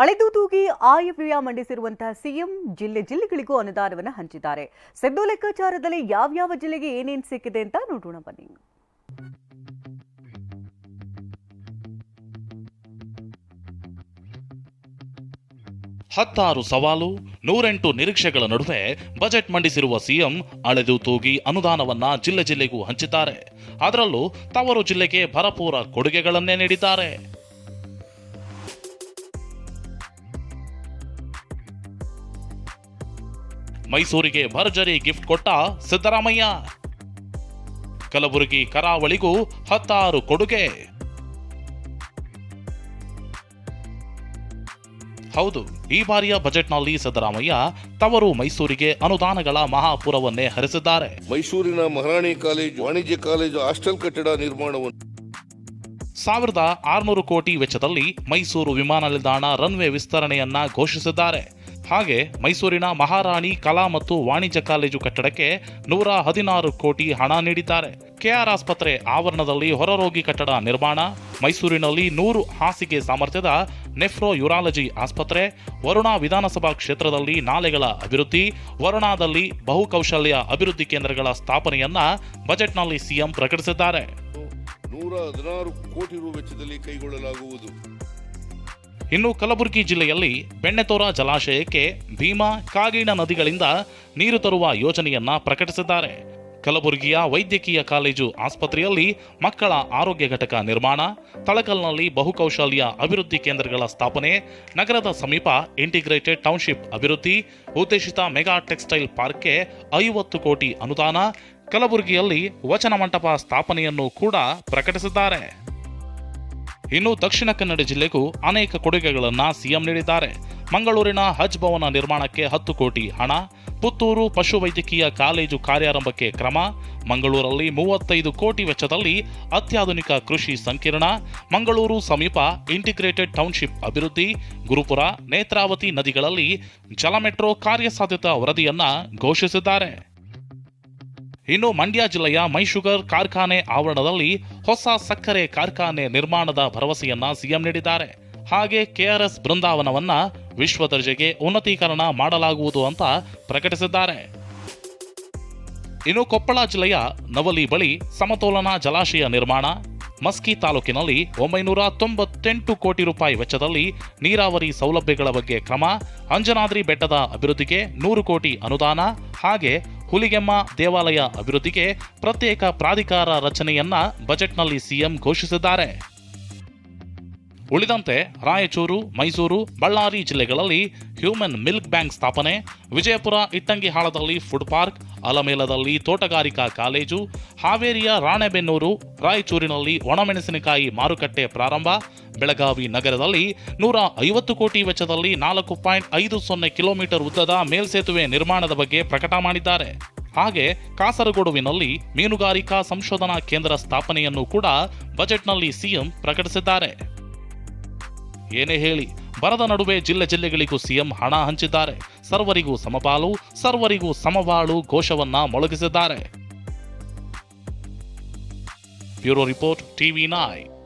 ಅಳೆದು ತೂಗಿ ಆಯವ್ಯಯ ಮಂಡಿಸಿರುವಂತಹ ಸಿಎಂ ಜಿಲ್ಲೆ ಜಿಲ್ಲೆಗಳಿಗೂ ಅನುದಾನವನ್ನು ಹಂಚಿದ್ದಾರೆ. ಸೆದ್ದು ಲೆಕ್ಕಾಚಾರದಲ್ಲಿ ಯಾವ್ಯಾವ ಜಿಲ್ಲೆಗೆ ಏನೇನು ಸಿಕ್ಕಿದೆ ಅಂತ ನೋಡೋಣ ಬನ್ನಿ. ಹತ್ತಾರು ಸವಾಲು, ನೂರೆಂಟು ನಿರೀಕ್ಷೆಗಳ ನಡುವೆ ಬಜೆಟ್ ಮಂಡಿಸಿರುವ ಸಿಎಂ ಅಳೆದು ತೂಗಿ ಅನುದಾನವನ್ನ ಜಿಲ್ಲೆ ಜಿಲ್ಲೆಗೂ ಹಂಚಿದ್ದಾರೆ. ಅದರಲ್ಲೂ ತವರು ಜಿಲ್ಲೆಗೆ ಭರಪೂರ ಕೊಡುಗೆಗಳನ್ನೇ ನೀಡಿದ್ದಾರೆ. ಮೈಸೂರಿಗೆ ಭರ್ಜರಿ ಗಿಫ್ಟ್ ಕೊಟ್ಟ ಸಿದ್ದರಾಮಯ್ಯ. ಕಲಬುರಗಿ ಕರಾವಳಿಗೂ ಹತ್ತಾರು ಕೊಡುಗೆ. ಹೌದು ಈ ಬಾರಿಯ ಬಜೆಟ್ನಲ್ಲಿ ಸಿದ್ದರಾಮಯ್ಯ ತವರು ಮೈಸೂರಿಗೆ ಅನುದಾನಗಳ ಮಹಾಪುರವನ್ನೇ ಹರಿಸಿದ್ದಾರೆ. ಮೈಸೂರಿನ ಮಹಾರಾಣಿ ಕಾಲೇಜು ವಾಣಿಜ್ಯ ಕಾಲೇಜು ಹಾಸ್ಟೆಲ್ ಕಟ್ಟಡ ನಿರ್ಮಾಣವನ್ನು ಸಾವಿರದ ಆರುನೂರು ಕೋಟಿ ವೆಚ್ಚದಲ್ಲಿ ಮೈಸೂರು ವಿಮಾನ ನಿಲ್ದಾಣ ರನ್ವೇ ವಿಸ್ತರಣೆಯನ್ನ ಘೋಷಿಸಿದ್ದಾರೆ. ಹಾಗೆ ಮೈಸೂರಿನ ಮಹಾರಾಣಿ ಕಲಾ ಮತ್ತು ವಾಣಿಜ್ಯ ಕಾಲೇಜು ಕಟ್ಟಡಕ್ಕೆ ನೂರ ಹದಿನಾರು ಕೋಟಿ ಹಣ ನೀಡಿದ್ದಾರೆ. ಕೆಆರ್ ಆಸ್ಪತ್ರೆ ಆವರಣದಲ್ಲಿ ಹೊರರೋಗಿ ಕಟ್ಟಡ ನಿರ್ಮಾಣ, ಮೈಸೂರಿನಲ್ಲಿ ನೂರು ಹಾಸಿಗೆ ಸಾಮರ್ಥ್ಯದ ನೆಫ್ರೋ ಯುರಾಲಜಿ ಆಸ್ಪತ್ರೆ, ವರುಣಾ ವಿಧಾನಸಭಾ ಕ್ಷೇತ್ರದಲ್ಲಿ ನಾಲೆಗಳ ಅಭಿವೃದ್ಧಿ, ವರುಣಾದಲ್ಲಿ ಬಹುಕೌಶಲ್ಯ ಅಭಿವೃದ್ಧಿ ಕೇಂದ್ರಗಳ ಸ್ಥಾಪನೆಯನ್ನ ಬಜೆಟ್ನಲ್ಲಿ ಸಿಎಂ ಪ್ರಕಟಿಸಿದ್ದಾರೆ. ನೂರ ಕೋಟಿ ರು ವೆಚ್ಚದಲ್ಲಿ ಕೈಗೊಳ್ಳಲಾಗುವುದು. ಇನ್ನು ಕಲಬುರಗಿ ಜಿಲ್ಲೆಯಲ್ಲಿ ಬೆಣ್ಣೆತೋರ ಜಲಾಶಯಕ್ಕೆ ಭೀಮಾ ಕಾಗಿಣ ನದಿಗಳಿಂದ ನೀರು ತರುವ ಯೋಜನೆಯನ್ನ ಪ್ರಕಟಿಸಿದ್ದಾರೆ. ಕಲಬುರಗಿಯ ವೈದ್ಯಕೀಯ ಕಾಲೇಜು ಆಸ್ಪತ್ರೆಯಲ್ಲಿ ಮಕ್ಕಳ ಆರೋಗ್ಯ ಘಟಕ ನಿರ್ಮಾಣ, ತಳಕಲ್ನಲ್ಲಿ ಬಹುಕೌಶಲ್ಯ ಅಭಿವೃದ್ಧಿ ಕೇಂದ್ರಗಳ ಸ್ಥಾಪನೆ, ನಗರದ ಸಮೀಪ ಇಂಟಿಗ್ರೇಟೆಡ್ ಟೌನ್ಶಿಪ್ ಅಭಿವೃದ್ಧಿ, ಉದ್ದೇಶಿತ ಮೆಗಾ ಟೆಕ್ಸ್ಟೈಲ್ ಪಾರ್ಕ್ಗೆ ಐವತ್ತು ಕೋಟಿ ಅನುದಾನ, ಕಲಬುರಗಿಯಲ್ಲಿ ವಚನ ಮಂಟಪ ಸ್ಥಾಪನೆಯನ್ನು ಕೂಡ ಪ್ರಕಟಿಸಿದ್ದಾರೆ. ಇನ್ನು ದಕ್ಷಿಣ ಕನ್ನಡ ಜಿಲ್ಲೆಗೂ ಅನೇಕ ಕೊಡುಗೆಗಳನ್ನು ಸಿಎಂ ನೀಡಿದ್ದಾರೆ. ಮಂಗಳೂರಿನ ಹಜ್ ಭವನ ನಿರ್ಮಾಣಕ್ಕೆ ಹತ್ತು ಕೋಟಿ ಹಣ, ಪುತ್ತೂರು ಪಶುವೈದ್ಯಕೀಯ ಕಾಲೇಜು ಕಾರ್ಯಾರಂಭಕ್ಕೆ ಕ್ರಮ, ಮಂಗಳೂರಲ್ಲಿ ಮೂವತ್ತೈದು ಕೋಟಿ ವೆಚ್ಚದಲ್ಲಿ ಅತ್ಯಾಧುನಿಕ ಕೃಷಿ ಸಂಕೀರ್ಣ, ಮಂಗಳೂರು ಸಮೀಪ ಇಂಟಿಗ್ರೇಟೆಡ್ ಟೌನ್ಶಿಪ್ ಅಭಿವೃದ್ಧಿ, ಗುರುಪುರ, ನೇತ್ರಾವತಿ ನದಿಗಳಲ್ಲಿ ಜಲಮೆಟ್ರೋ ಕಾರ್ಯಸಾಧ್ಯತಾ ವರದಿಯನ್ನ ಘೋಷಿಸಿದ್ದಾರೆ. ಇನ್ನು ಮಂಡ್ಯ ಜಿಲ್ಲೆಯ ಮೈಶುಗರ್ ಕಾರ್ಖಾನೆ ಆವರಣದಲ್ಲಿ ಹೊಸ ಸಕ್ಕರೆ ಕಾರ್ಖಾನೆ ನಿರ್ಮಾಣದ ಭರವಸೆಯನ್ನ ಸಿಎಂ ನೀಡಿದ್ದಾರೆ. ಹಾಗೆ ಕೆಆರ್ಎಸ್ ಬೃಂದಾವನವನ್ನ ವಿಶ್ವ ದರ್ಜೆಗೆ ಉನ್ನತೀಕರಣ ಮಾಡಲಾಗುವುದು ಅಂತ ಪ್ರಕಟಿಸಿದ್ದಾರೆ. ಇನ್ನು ಕೊಪ್ಪಳ ಜಿಲ್ಲೆಯ ನವಲಿ ಬಳಿ ಸಮತೋಲನ ಜಲಾಶಯ ನಿರ್ಮಾಣ. ಮಸ್ಕಿ ತಾಲೂಕಿನಲ್ಲಿ ಒಂಬೈನೂರ ತೊಂಬತ್ತೆಂಟು ಕೋಟಿ ರೂಪಾಯಿ ವೆಚ್ಚದಲ್ಲಿ ನೀರಾವರಿ ಸೌಲಭ್ಯಗಳ ಬಗ್ಗೆ ಕ್ರಮ. ಅಂಜನಾದ್ರಿ ಬೆಟ್ಟದ ಅಭಿವೃದ್ಧಿಗೆ ನೂರು ಕೋಟಿ ಅನುದಾನ. ಹಾಗೆ ಹುಲಿಗೆಮ್ಮ ದೇವಾಲಯ ಅಭಿವೃದ್ಧಿಗೆ ಪ್ರತ್ಯೇಕ ಪ್ರಾಧಿಕಾರ ರಚನೆಯನ್ನ ಬಜೆಟ್ನಲ್ಲಿ ಸಿಎಂ ಘೋಷಿಸಿದ್ದಾರೆ. ಉಳಿದಂತೆ ರಾಯಚೂರು, ಮೈಸೂರು, ಬಳ್ಳಾರಿ ಜಿಲ್ಲೆಗಳಲ್ಲಿ ಹ್ಯೂಮನ್ ಮಿಲ್ಕ್ ಬ್ಯಾಂಕ್ ಸ್ಥಾಪನೆ, ವಿಜಯಪುರ ಇಟ್ಟಂಗಿಹಾಳದಲ್ಲಿ ಫುಡ್ ಪಾರ್ಕ್, ಅಲಮೇಲದಲ್ಲಿ ತೋಟಗಾರಿಕಾ ಕಾಲೇಜು, ಹಾವೇರಿಯ ರಾಣೆಬೆನ್ನೂರು, ರಾಯಚೂರಿನಲ್ಲಿ ಒಣಮೆಣಸಿನಕಾಯಿ ಮಾರುಕಟ್ಟೆ ಪ್ರಾರಂಭ, ಬೆಳಗಾವಿ ನಗರದಲ್ಲಿ ನೂರ ಐವತ್ತು ಕೋಟಿ ವೆಚ್ಚದಲ್ಲಿ ನಾಲ್ಕು ಪಾಯಿಂಟ್ ಐದು ಸೊನ್ನೆ ಕಿಲೋಮೀಟರ್ ಉದ್ದದ ಮೇಲ್ಸೇತುವೆ ನಿರ್ಮಾಣದ ಬಗ್ಗೆ ಪ್ರಕಟ ಮಾಡಿದ್ದಾರೆ. ಹಾಗೆ ಕಾಸರಗೋಡುವಿನಲ್ಲಿ ಮೀನುಗಾರಿಕಾ ಸಂಶೋಧನಾ ಕೇಂದ್ರ ಸ್ಥಾಪನೆಯನ್ನು ಕೂಡ ಬಜೆಟ್ನಲ್ಲಿ ಸಿಎಂ ಪ್ರಕಟಿಸಿದ್ದಾರೆ. ಏನೇ ಹೇಳಿ, ಬರದ ನಡುವೆ ಜಿಲ್ಲೆ ಜಿಲ್ಲೆಗಳಿಗೂ ಸಿಎಂ ಹಣ ಹಂಚಿದ್ದಾರೆ. ಸರ್ವರಿಗೂ ಸಮಪಾಲು, ಸರ್ವರಿಗೂ ಸಮಬಾಳು ಘೋಷವನ್ನ ಮೊಳಗಿಸಿದ್ದಾರೆ. Bureau report, TV nine.